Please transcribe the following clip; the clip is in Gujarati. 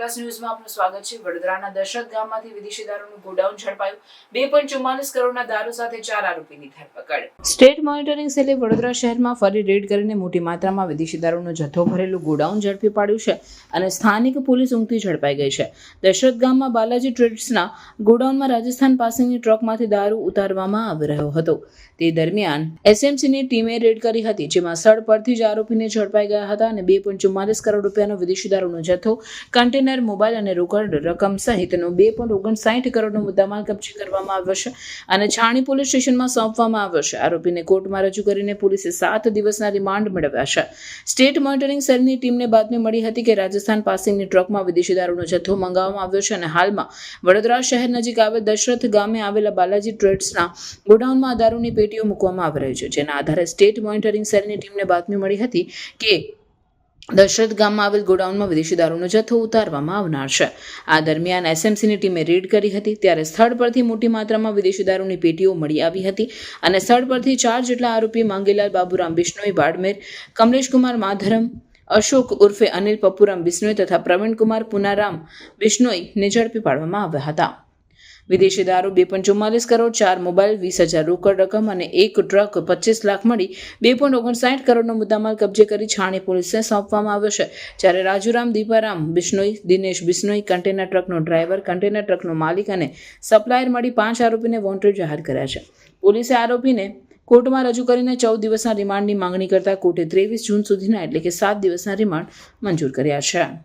પ્લસ ન્યૂઝમાં આપનું સ્વાગત છે. વડોદરાના દશરથ ગામમાંથી વિદેશી દારૂનું ગોડાઉન ઝડપાયું. બે કરોડના દારૂ સાથે ચાર આરોપીની ધરપકડ. સ્ટેટ મોનિટરિંગ સેલે વડોદરા શહેરમાં ફરી રેડ કરીને મોટી માત્રામાં વિદેશી દારૂનો જથ્થો ભરેલું ગોડાઉન ઝડપી પાડ્યું છે અને સ્થાનિક પોલીસ ઊંઘથી ઝડપાઈ ગઈ છે. દશરથ ગામમાં બાલાજી ટ્રેડ્સના ગોડાઉનમાં રાજસ્થાન પાસેની ટ્રકમાંથી દારૂ ઉતારવામાં આવી રહ્યો હતો. તે દરમિયાન એસએમસીની ટીમે રેડ કરી હતી, જેમાં સ્થળ પરથી જ આરોપીને ઝડપાઈ ગયા હતા અને બે કરોડ રૂપિયાનો વિદેશી દારૂનો જથ્થો કન્ટેનર મોબાઈલ અને રોકડ રકમ સહિતનો બે પોઈન્ટ ઓગણસાઠ કરોડનો મુદ્દામાલ કબજે કરવામાં આવ્યો છે અને છાણી પોલીસ સ્ટેશનમાં સોંપવામાં આવ્યો છે. આરોપીને કોર્ટમાં રજૂ કરીને પોલીસે સાત દિવસના રિમાન્ડ મેળવ્યા છે. સ્ટેટ મોનિટરિંગ સેલની ટીમને બાતમી મળી હતી કે રાજસ્થાન પાસિંગની ટ્રકમાં વિદેશી દારૂનો જથ્થો મંગાવવામાં આવ્યો છે અને હાલમાં વડોદરા શહેર નજીક આવેલ દશરથ ગામે આવેલા બાલાજી ટ્રેડ્સના ગોડાઉનમાં આ દારૂની પેટીઓ મૂકવામાં આવી રહી છે. જેના આધારે સ્ટેટ મોનિટરિંગ સેલની ટીમને બાતમી મળી હતી કે દશરથ ગામમાં આવેલ ગોડાઉનમાં વિદેશી દારૂનો જથ્થો ઉતારવામાં આવનાર છે. આ દરમિયાન એસએમસીની ટીમે રેડ કરી હતી, ત્યારે સ્થળ પરથી મોટી માત્રામાં વિદેશી દારૂની પેટીઓ મળી આવી હતી અને સ્થળ પરથી ચાર જેટલા આરોપી માંગેલાલ બાબુરામ બિશ્નોઈ બાડમેર, કમલેશકુમાર માધરમ, અશોક ઉર્ફે અનિલ પપ્પુરામ બિશ્નોઈ તથા પ્રવીણકુમાર પુનારામ બિશ્નોઈને ઝડપી પાડવામાં આવ્યા હતા. વિદેશી દારૂ બે પોઈન્ટ ચુમ્માલીસ કરોડ, ચાર મોબાઈલ, વીસ હજાર રોકડ રકમ અને એક ટ્રક પચીસ લાખ મળી. બે પોઈન્ટ ઓગણસાઠ કરોડનો મુદ્દામાલ કબજે કરી છાણી પોલીસને સોંપવામાં આવ્યો છે. જ્યારે રાજુરામ દીપારામ, બિશ્નોઈ, દિનેશ બિશ્નોઈ, કન્ટેનર ટ્રકનો ડ્રાઈવર, કન્ટેનર ટ્રકનો માલિક અને સપ્લાયર મળી પાંચ આરોપીને વોન્ટેડ જાહેર કર્યા છે. પોલીસે આરોપીને કોર્ટમાં રજૂ કરીને ચૌદ દિવસના રિમાન્ડની માંગણી કરતા કોર્ટે ત્રેવીસ જૂન સુધીના એટલે કે સાત દિવસના રિમાન્ડ મંજૂર કર્યા છે.